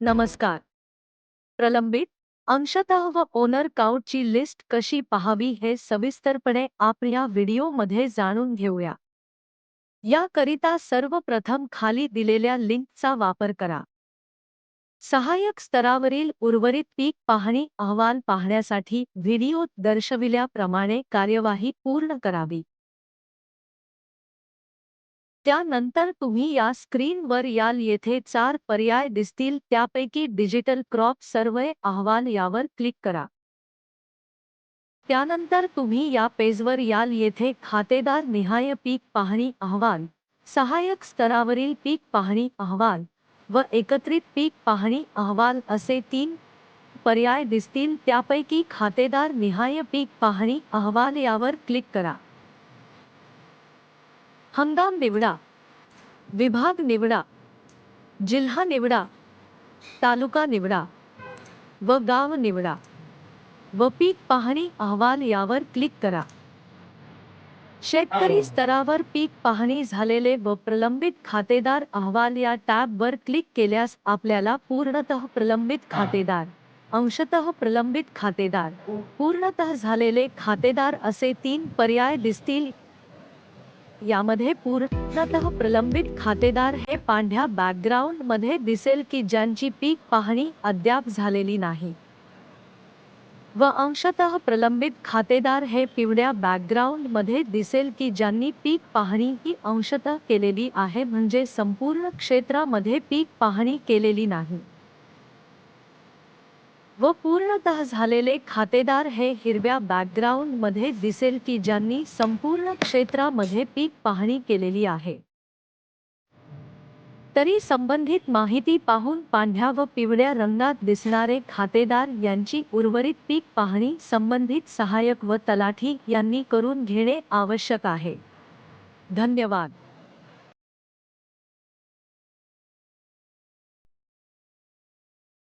नमस्कार. प्रलंबित अंशतः व ओनर काउटची लिस्ट कशी पाहावी हे सविस्तरपणे आपण या व्हिडिओमध्ये जाणून घेऊया. याकरिता सर्वप्रथम खाली दिलेल्या लिंकचा वापर करा. सहाय्यक स्तरावरील उर्वरित पीक पाहणी अहवाल पाहण्यासाठी व्हिडिओत दर्शविल्याप्रमाणे कार्यवाही पूर्ण करावी. त्यानंतर तुम्ही या स्क्रीनवर याल येथे चार पर्याय दिसतील त्यापैकी डिजिटल क्रॉप सर्वे अहवाल यावर क्लिक करा. त्यानंतर तुम्ही या पेजवर याल येथे खातेदार निहाय पीक पाहणी अहवाल सहाय्यक स्तरावरील पीक पाहणी अहवाल व एकत्रित पीक पाहणी अहवाल असे तीन पर्याय दिसतील त्यापैकी खातेदार निहाय पीक पाहणी अहवाल यावर क्लिक करा. हंगाम निवडा विभाग निवडा जिल्हा निवडा तालुका निवडा व गाव निवडा व पीक पाहणी अहवाल यावर क्लिक करा. शेतकरी स्तरावर पीक पाहणी झालेले व प्रलंबित खातेदार अहवाल या टॅबवर क्लिक केल्यास आपल्याला पूर्णतः प्रलंबित खातेदार अंशतः प्रलंबित खातेदार पूर्णतः झालेले खातेदार असे तीन पर्याय दिसतील यामध्ये पूर्णतः प्रलंबित खातेदार हे पांढऱ्या बॅकग्राऊंडमध्ये दिसेल की ज्यांची पीक पाहणी अद्याप झालेली नाही. व अंशतः प्रलंबित खातेदार हे पिवळ्या बॅकग्राऊंडमध्ये दिसेल की ज्यांनी पीक पाहणी ही अंशतः केलेली आहे म्हणजे संपूर्ण क्षेत्रामध्ये पीक पाहणी केलेली नाही. व पूर्णतः झालेले खातेदार हे हिरव्या बॅकग्राऊंडमध्ये दिसेल की ज्यांनी संपूर्ण क्षेत्रामध्ये पीक पाहणी केलेली आहे. तरी संबंधित माहिती पाहून पांढऱ्या व पिवळ्या रंगात दिसणारे खातेदार यांची उर्वरित पीक पाहणी संबंधित सहाय्यक व तलाठी यांनी करून घेणे आवश्यक आहे. धन्यवाद.